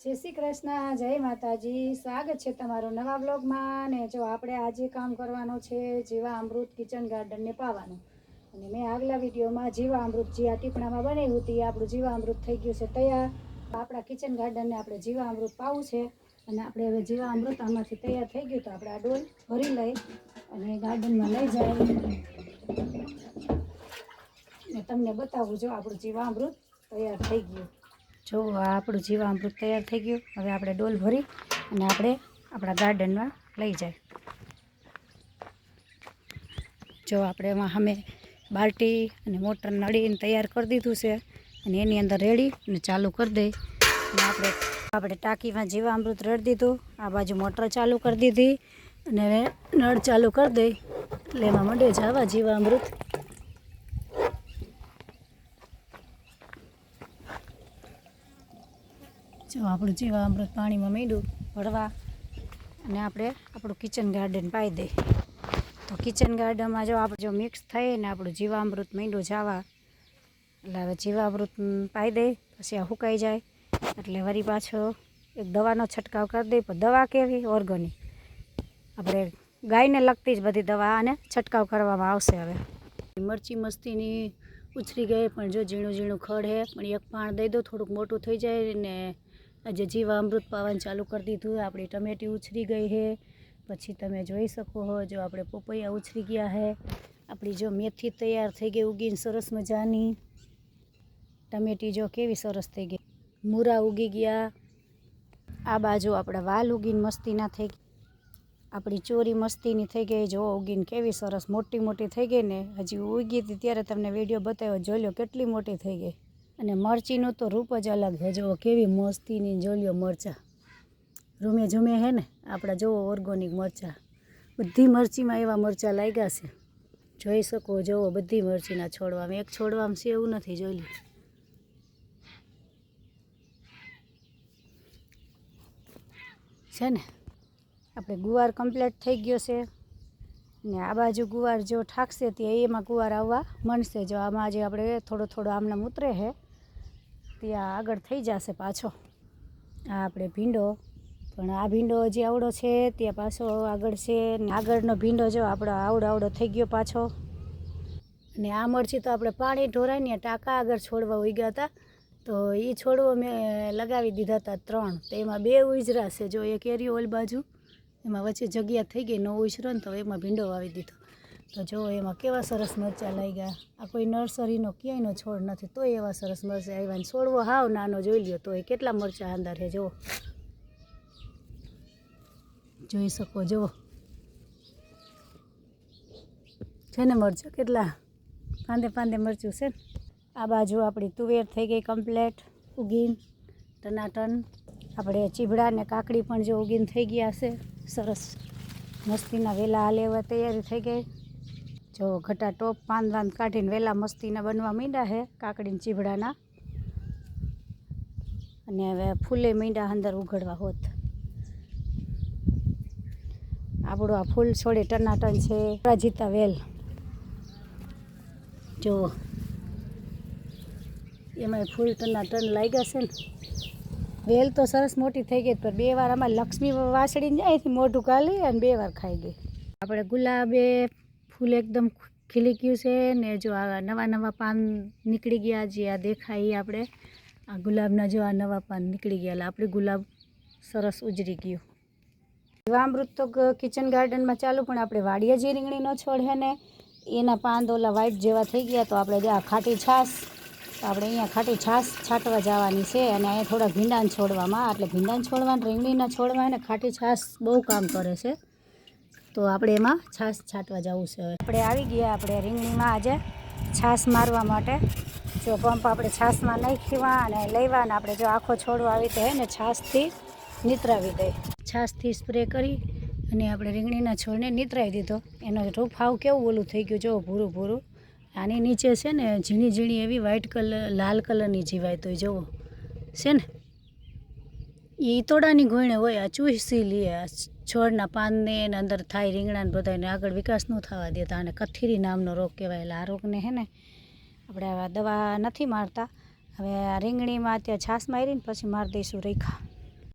જય શ્રી કૃષ્ણ, જય માતાજી. સ્વાગત છે તમારું નવા બ્લોગમાં ને જો આપણે આજે કામ કરવાનું છે જીવા અમૃત કિચન ગાર્ડનને પાવાનું અને મેં આગલા વિડીયોમાં જીવા અમૃત જે આ ટીપણામાં બનાવ્યું હતું આપણું જીવા અમૃત થઈ ગયું છે તૈયાર. આપણા કિચન ગાર્ડનને આપણે જીવા અમૃત પાવું છે. અને આપણે હવે જીવા અમૃત આમાંથી તૈયાર થઈ ગયું તો આપણે આ ડોલ ભરી લઈ અને ગાર્ડનમાં લઈ જાય ને તમને બતાવું જો આપણું જીવામૃત તૈયાર થઈ ગયું. જો, આ આપણું જીવામૃત તૈયાર થઈ ગયું. હવે આપણે ડોલ ભરી અને આપણે આપણા ગાર્ડનમાં લઈ જાય. જો, આપણે એમાં અમે બાલ્ટી અને મોટર નળીને તૈયાર કરી દીધું છે અને એની અંદર રેડી અને ચાલુ કરી દઈ. અને આપણે આપણે ટાંકીમાં જીવામૃત રેડી દીધું. આ બાજુ મોટર ચાલુ કરી દીધી અને નળ ચાલુ કરી દઈ. એટલે એમાં મંડે જવા જીવામૃત જો આપણું જીવા અમૃત પાણીમાં મીંડું ભરવા અને આપણે આપણું કિચન ગાર્ડન પાઈ દઈ તો કિચન ગાર્ડનમાં જો આપણે જો મિક્સ થઈ ને આપણું જીવામૃત મીંડું જાવા, એટલે હવે જીવામૃત પાઈ દઈ પછી આ સુકાઈ જાય. એટલે વરી પાછો એક દવાનો છંટકાવ કરી દઈ પણ દવા કેવી? ઓર્ગોનિક આપણે ગાયને લગતી જ બધી દવા અને છંટકાવ કરવામાં આવશે હવે. મરચી મસ્તીની ઉછરી ગઈ, પણ જો ઝીણું ઝીણું ખડ હે, પણ એક પાણ દઈ દો, થોડુંક મોટું થઈ જાય ને આજે જીવા અમૃત પાવાનું ચાલુ કરી દીધું, આપણી ટમેટી ઉછરી ગઈ છે. પછી તમે જોઈ શકો હો, જો આપણે પપૈયા ઉછરી ગયા છે. આપણી જો મેથી તૈયાર થઈ ગઈ ઉગીને સરસ મજાની. ટમેટી જો કેવી સરસ થઈ ગઈ. મૂરા ઉગી ગયા. આ બાજુ આપણા વાલ ઉગીને મસ્તીના થઈ આપણી ચોરી મસ્તીની થઈ ગઈ, જો ઉગીને કેવી સરસ મોટી મોટી થઈ ગઈ ને હજી ઉગી હતી ત્યારે તમને વીડિયો બતાવ્યો, જોઈ લો કેટલી મોટી થઈ ગઈ. અને મરચીનું તો રૂપ જ અલગ છે. જુઓ કેવી મસ્તીની જોલ્યો મરચાં. રૂમે ઝૂમે હે ને આપણા જોવો ઓર્ગોનિક મરચાં. બધી મરચીમાં એવા મરચાં લાગ્યા છે. જોઈ શકો જોવો બધી મરચીના છોડવામાં. એક છોડવામાં છે એવું નથી જોઈ લો છે ને? આપણે ગુવાર કમ્પ્લીટ થઈ ગયો છે. ને આ બાજુ ગુવાર જો ઠાકશે તે એમાં ગુવાર આવવા મળશે જો આમાં જે આપણે થોડો થોડો આમને ઉતરે છે ત્યાં આગળ થઈ જશે પાછો. આ આપણે ભીંડો, પણ આ ભીંડો હજી આવડો છે ત્યાં પાછો આગળ છે ને આગળનો ભીંડો જો આપણો આવડો આવડો થઈ ગયો પાછો. અને આ મરચી તો આપણે પાણી ઢોરાય ને ટાંકા આગળ છોડવા ઉગ્યા હતા, તો એ છોડવો મેં લગાવી દીધા હતા ત્રણ. તો એમાં બે ઉજરા છે, જો એક ઓલ બાજુ, એમાં વચ્ચે જગ્યા થઈ ગઈ નવો ઉછરો ને તો એમાં ભીંડો વાવી દીધો. તો જો એમાં કેવા સરસ મરચાં લાગ્યા. આ કોઈ નર્સરીનો ક્યાંયનો છોડ નથી, તોય એવા સરસ મરચાં આવ્યા ને છોડવો હાવ નાનો જોઈ લ્યો તો એ કેટલા મરચાં અંદર છે, જુઓ. જોઈ શકો, જુઓ. છે ને મરચાં કેટલા? પાંદે પાંદે મરચું છે આ બાજુ આપણી તુવેર થઈ ગઈ કમ્પ્લેટ, ઉગીન, ટનાટન. આપણે ચીભડા ને કાકડી પણ જો ઉગીન થઈ ગયા છે. સરસ. મસ્તીના વેલા હાલ એવા તૈયારી થઈ ગઈ. જો ઘટા ટોપ પાંદવાન કાઢીને વેલા મસ્તીના બનવા માંડ્યા છે કાકડીને ચીભડાના. અને હવે ફૂલે મીંડા અંદર ઉઘડવા હોત. આપણું આ ફૂલ છોડે ટનાટન છે રાજીતા વેલ. જુઓ એમાં ફૂલ ટનાટન લાગ્યા છે ને. વેલ તો સરસ મોટી થઈ ગઈ, પણ બે વાર આમાં લક્ષ્મી વાસળીને જાય મોઢું કાઢી અને બે વાર ખાઈ ગઈ. આપણે ગુલાબે ફૂલ એકદમ ખીલી ગયું છે ને જો આ નવા નવા પાન નીકળી ગયા જે આ દેખાય આપણે, આ ગુલાબના જો આ નવા પાન નીકળી ગયા આપણે ગુલાબ સરસ ઉજરી ગયું. જીવામૃત તો કિચન ગાર્ડનમાં ચાલુ, પણ આપણે વાડીએ જે રીંગણીનો છોડ છે ને, એના પાન ઓલા વ્હાઈટ જેવા થઈ ગયા, તો આપણે આ ખાટી છાશ, તો આપણે અહીંયા ખાટી છાશ છાંટવા જવાની છે, અને અહીંયા થોડા ભીંડાને છોડવામાં, એટલે ભીંડાને છોડવા રીંગણીના છોડવા અને ખાટી છાશ બહુ કામ કરે છે. તો આપણે એમાં છાશ છાંટવા જવું છે આપણે આવી ગયા આપણે રીંગણીમાં આજે છાશ મારવા માટે. જો પંપ આપણે છાશમાં નાખીવા અને લેવા અને આપણે જો આખો છોડવો આવી તો ને છાશથી નીતરાવી દઈ છાશથી સ્પ્રે કરી અને આપણે રીંગણીના છોડને નીતરાવી દીધો. એનો રૂફાવ કેવું ઓલું થઈ ગયું જો ભૂરું ભૂરું. આની નીચે છે ને ઝીણી ઝીણી એવી વ્હાઇટ કલર લાલ કલરની જીવાય તો જુઓ છે ને? એ ઈતોડાની ગોયણે હોય, આ ચૂસી લે છોડના પાનને એને અંદર થાય રીંગણાને બધાને આગળ વિકાસ ન થવા દેતા અને કથીરી નામનો રોગ કહેવાય. એટલે આ રોગને હે ને આપણે દવા નથી મારતા. હવે આ રીંગણીમાં ત્યાં છાશ મારીને પછી મારી દઈશું રેખા.